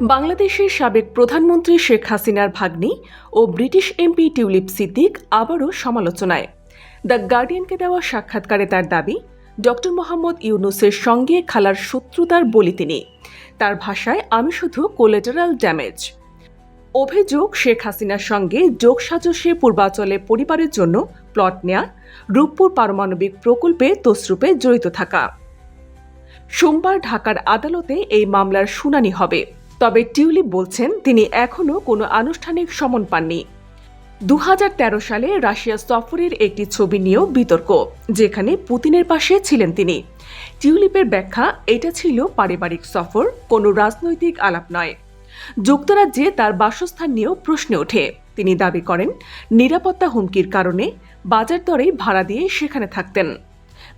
বাংলাদেশের সাবেক প্রধানমন্ত্রী শেখ হাসিনার ভাগ্নি ও ব্রিটিশ এমপি টিউলিপ সিদ্দিক আবারও সমালোচনায়। দ্য গার্ডিয়ানকে দেওয়া সাক্ষাৎকারে তার দাবি, ডক্টর মোহাম্মদ ইউনুসের সঙ্গে খালার শত্রুতার বলি তিনি। তার ভাষায়, আমি শুধু কোলেটারাল ড্যামেজ অভিযোগ, শেখ হাসিনার সঙ্গে যোগসাজশে পূর্বাচলে পরিবারের জন্য প্লট নেয়া, রূপপুর পারমাণবিক প্রকল্পে তসরূপে জড়িত থাকা। সোমবার ঢাকার আদালতে এই মামলার শুনানি হবে। তবে টিউলিপ বলছেন তিনি এখনও কোনো আনুষ্ঠানিক সমন পাননি। দু হাজার তেরো সালে রাশিয়া সফরের একটি ছবি নিয়েও বিতর্ক, যেখানে পুতিনের পাশে ছিলেন তিনি। টিউলিপের ব্যাখ্যা, এটা ছিল পারিবারিক সফর, কোনো রাজনৈতিক আলাপ নয়। যুক্তরাজ্যে তার বাসস্থান নিয়েও প্রশ্ন ওঠে। তিনি দাবি করেন, নিরাপত্তা হুমকির কারণে বাজার দরে ভাড়া দিয়ে সেখানে থাকতেন।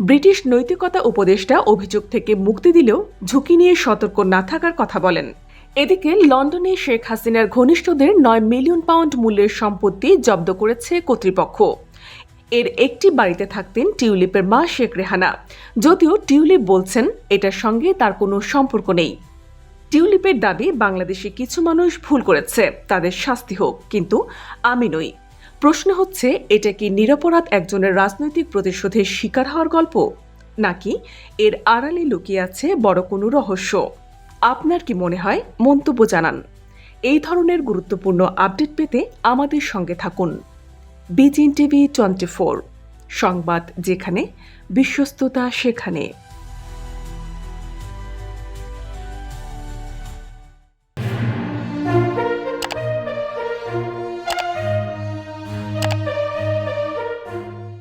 ব্রিটিশ নৈতিকতা উপদেষ্টা অভিযোগ থেকে মুক্তি দিলেও ঝুঁকি নিয়ে সতর্ক না থাকার কথা বলেন। এদিকে লন্ডনে শেখ হাসিনার ঘনিষ্ঠদের নয় মিলিয়ন পাউন্ড মূল্যের সম্পত্তি জব্দ করেছে কর্তৃপক্ষ। এর একটি বাড়িতে থাকতেন টিউলিপের মা শেখ রেহানা। যদিও টিউলিপ বলছেন এটার সঙ্গে তার কোনো সম্পর্ক নেই। টিউলিপের দাবি, বাংলাদেশে কিছু মানুষ ভুল করেছে, তাদের শাস্তি হোক, কিন্তু আমি নই। প্রশ্ন হচ্ছে, এটা কি নিরপরাধ একজনের রাজনৈতিক প্রতিশোধের শিকার হওয়ার গল্প? নাকি এর আড়ালে লুকিয়ে আছে বড় কোনো রহস্য? আপনার কি মনে হয়? মন্তব্য জানান। এই ধরনের গুরুত্বপূর্ণ আপডেট পেতে আমাদের সঙ্গে থাকুন। বিজিন টিভি টোয়েন্টি ফোর সংবাদ যেখানে, বিশ্বস্ততা সেখানে।